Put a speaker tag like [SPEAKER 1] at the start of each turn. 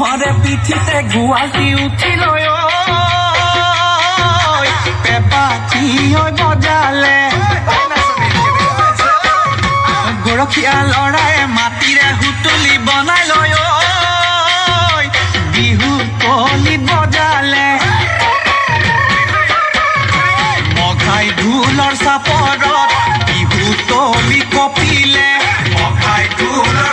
[SPEAKER 1] হরে পিঠিতে গুয়াজি উঠিল পেপা কি বজালে? গৰখীয়া ল'ৰাই মাটিৰে সুতুলি বনাই লয় বিহু কলি বজালে? মঘাই ঢোলৰ চাপৰত বিহু তলি কপিলে। মঘাই ঢোলৰ